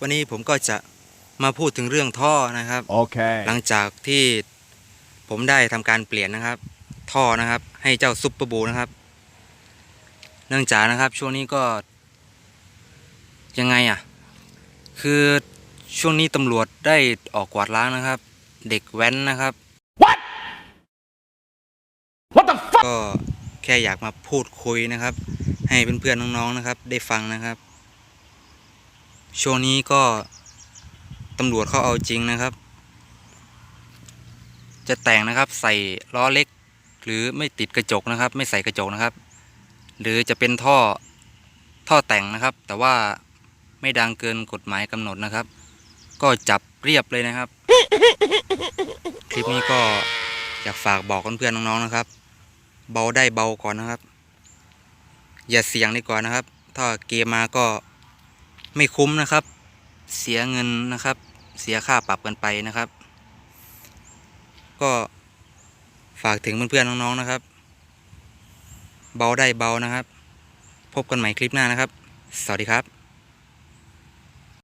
วันนี้ผมก็จะมาพูดถึงเรื่องท่อนะครับ Okay. หลังจากที่ผมได้ทำการเปลี่ยนนะครับ ท่อนะครับ ให้เจ้าซุปเปอร์บูนะครับ เนื่องจากนะครับ ช่วงนี้ก็ ยังไงอะ คือช่วงนี้ตำรวจได้ออกกวาดล้างนะครับ เด็กแว้นนะครับ What? What the fuck? ก็แค่อยากมาพูดคุยนะครับ ให้เพื่อนๆน้องๆนะครับ ได้ฟังนะครับ ช่วงนี้ก็ตำรวจเขาเอาจริงนะครับ จะแต่งนะครับใส่ล้อเล็ก หรือไม่ติดกระจกนะครับ ไม่ใส่กระจกนะครับ หรือจะเป็นท่อท่อแต่งนะครับ แต่ว่าไม่ดังเกินกฎหมายกำหนดนะครับ ก็จับเรียบเลยนะครับ คลิปนี้ก็อยากฝากบอกเพื่อนๆน้องๆนะครับ เบาได้เบาก่อนนะครับ อย่าเสี่ยงดีกว่านะครับ ถ้าเกมมาก็ ไม่คุ้มนะครับ เสียเงินนะครับ เสียค่าปรับกันไปนะครับ ก็ฝากถึงเพื่อนๆน้องๆนะครับ เบาได้เบานะครับ พบกันใหม่คลิปหน้านะครับ สวัสดีครับ